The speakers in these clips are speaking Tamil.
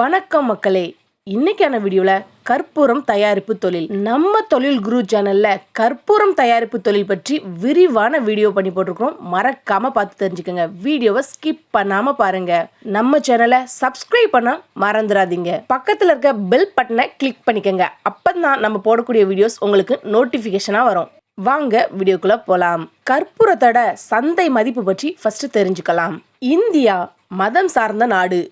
வணக்கம் மக்களே. இன்னைக்கான வீடியோல கற்பூரம் தயாரிப்பு தொழில். நம்ம தொழில் குரு சேனல்ல கற்பூரம் தயாரிப்பு தொழில் பற்றி விரிவான வீடியோ பண்ணி போட்டிருக்கோம். மறக்காம பார்த்து தெரிஞ்சுக்கோங்க. வீடியோவை ஸ்கிப் பண்ணாம பாருங்க. நம்ம சேனலை சப்ஸ்கிரைப் பண்ண மறந்துடாதீங்க. பக்கத்துல இருக்க பெல் பட்டனை கிளிக் பண்ணிக்கோங்க. அப்பதான் நம்ம போடக்கூடிய வீடியோஸ் உங்களுக்கு நோட்டிபிகேஷனா வரும். வாங்க வீடியோக்குள்ள போலாம். கற்பூரத்தோட சந்தை மதிப்பு பற்றி ஃபர்ஸ்ட் தெரிஞ்சுக்கலாம். இந்தியா மதம் சார்ந்த நாடு.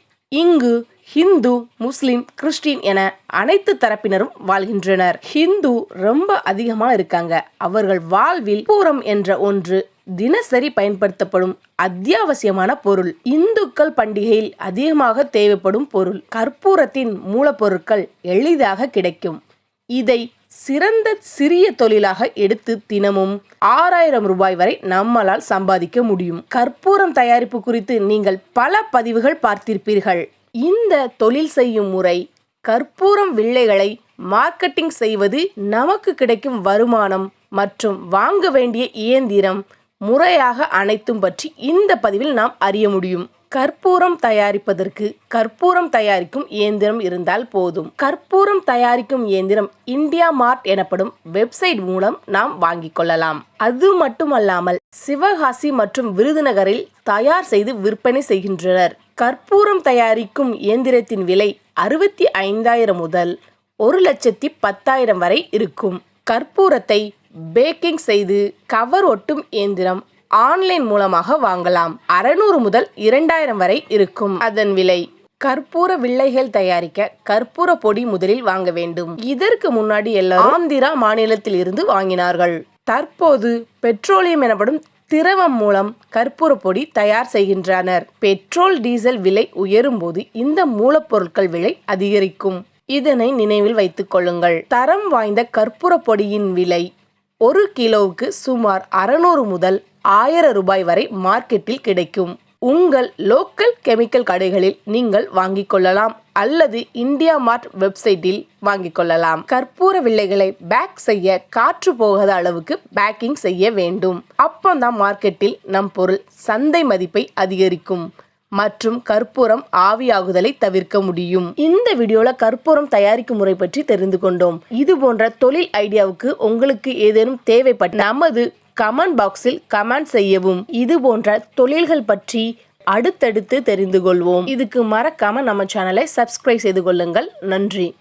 இங்கு ஹிந்து முஸ்லிம் கிறிஸ்டின் என அனைத்து தரப்பினரும் வாழ்கின்றனர். ஹிந்து ரொம்ப அதிகமா இருக்காங்க. அவர்கள் வாழ்வில் பூரம் என்ற ஒன்று தினசரி பயன்படுத்தப்படும் அத்தியாவசியமான பொருள். இந்துக்கள் பண்டிகையில் அதிகமாக தேவைப்படும் பொருள். கற்பூரத்தின் மூலப்பொருட்கள் எளிதாக கிடைக்கும். இதை சிறந்த சிறிய தொழிலாக எடுத்து தினமும் ஆறாயிரம் ரூபாய் வரை நம்மளால் சம்பாதிக்க முடியும். கற்பூரம் தயாரிப்பு குறித்து நீங்கள் பல பதிவுகள் பார்த்திருப்பீர்கள். இந்த தொழில் செய்யும் முறை கற்பூரம் வில்லைகளை மார்க்கெட்டிங் செய்வது நமக்கு கிடைக்கும் வருமானம் மற்றும் வாங்க வேண்டிய இயந்திரம் முறையாக அனைத்தும் பற்றி இந்த பதிவில் நாம் அறிய முடியும். கற்பூரம் தயாரிப்பதற்கு கற்பூரம் தயாரிக்கும் இயந்திரம் இருந்தால் போதும். கற்பூரம் தயாரிக்கும் இயந்திரம் இந்தியா மார்ட் எனப்படும் வெப்சைட் மூலம் நாம் வாங்கிக் கொள்ளலாம். அது மட்டுமல்லாமல் சிவகாசி மற்றும் விருதுநகரில் தயார் செய்து விற்பனை செய்கின்றனர். கற்பூரம் தயாரிக்கும் இயந்திரத்தின் விலை அறுபத்தி ஐந்தாயிரம் முதல் ஒரு லட்சத்தி பத்தாயிரம் வரை இருக்கும். கற்பூரத்தை பேக்கிங் செய்து கவர் ஒட்டும் இயந்திரம் ஆன்லைன் மூலமாக வாங்கலாம். அறநூறு முதல் இரண்டாயிரம் வரை இருக்கும். அதன் விலை கற்பூர வில்லைகள் தயாரிக்க கற்பூர பொடி முதலில் வாங்க வேண்டும். இதற்கு முன்னாடி எல்லாம் ஆந்திரா மாநிலத்தில் இருந்து வாங்கினார்கள். தற்போது பெட்ரோலியம் எனப்படும் திரவம் மூலம் கற்பூர பொடி தயார் செய்கின்றனர். பெட்ரோல் டீசல் விலை உயரும் போது இந்த மூலப்பொருட்கள் விலை அதிகரிக்கும். இதனை நினைவில் வைத்துக் கொள்ளுங்கள். தரம் வாய்ந்த கற்பூர பொடியின் விலை ஒரு கிலோவுக்கு சுமார் அறுநூறு முதல் ஆயிரம் ரூபாய் வரை மார்க்கெட்டில் கிடைக்கும். உங்கள் லோக்கல் கெமிக்கல் கடைகளில் நீங்கள் வாங்கிக் கொள்ளலாம் அல்லது இந்தியா மார்ட் வெப்சைட்டில் வாங்கிக் கொள்ளலாம். கற்பூர வில்லைகளை பேக் செய்ய காற்று போகாத அளவுக்கு பேக்கிங் செய்ய வேண்டும். அப்போதான் மார்க்கெட்டில் நம் பொருள் சந்தை மதிப்பை அதிகரிக்கும். மற்றும் கற்பூரம் ஆவியாகுதலை தவிர்க்க முடியும். இந்த வீடியோல கற்பூரம் தயாரிக்கும் முறை பற்றி தெரிந்து கொண்டோம். இது போன்ற தொழில் ஐடியாவுக்கு உங்களுக்கு ஏதேனும் தேவைப்பட்ட நமது கமெண்ட் பாக்ஸில் கமெண்ட் செய்யவும். இது போன்ற தொழில்கள் பற்றி அடுத்தடுத்து தெரிந்து கொள்வோம். இதுக்கு மறக்காம நம்ம சேனலை சப்ஸ்கிரைப் செய்து கொள்ளுங்கள். நன்றி.